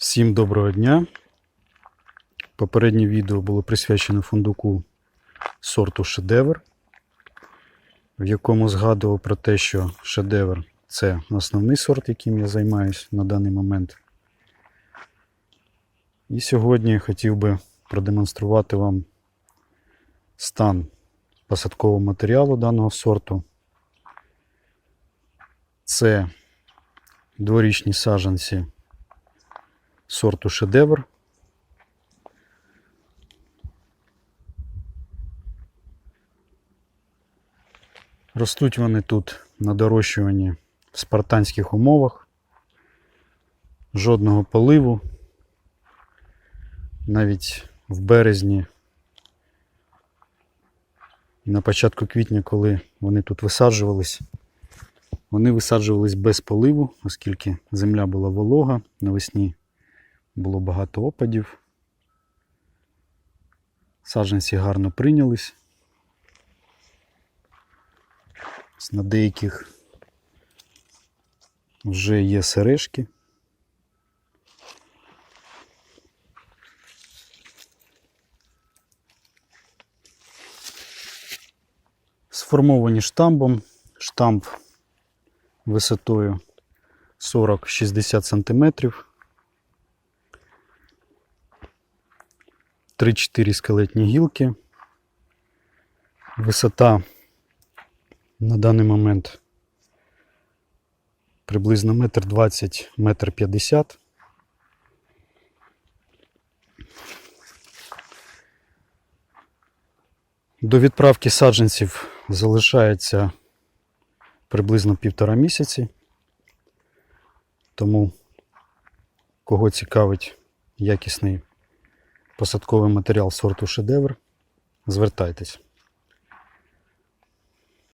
Всім доброго дня. Попереднє відео було присвячено фундуку сорту шедевр, в якому згадував про те, що шедевр це основний сорт, яким я займаюся на даний момент. І сьогодні хотів би продемонструвати вам стан посадкового матеріалу даного сорту. Це дворічні саджанці сорту шедевр. Ростуть вони тут на дорощуванні в спартанських умовах. Жодного поливу. Навіть в березні і на початку квітня, коли вони тут висаджувались, вони висаджувались без поливу, оскільки земля була волога навесні було багато опадів. Саджанці гарно прийнялись. На деяких вже є сережки. Сформовані штамбом. Штамп висотою 40-60 сантиметрів. 3-4 скелетні гілки. Висота на даний момент приблизно метр 20, метр 50. До відправки саджанців залишається приблизно півтора місяці. Тому, кого цікавить якісний посадковий матеріал сорту шедевр, звертайтесь.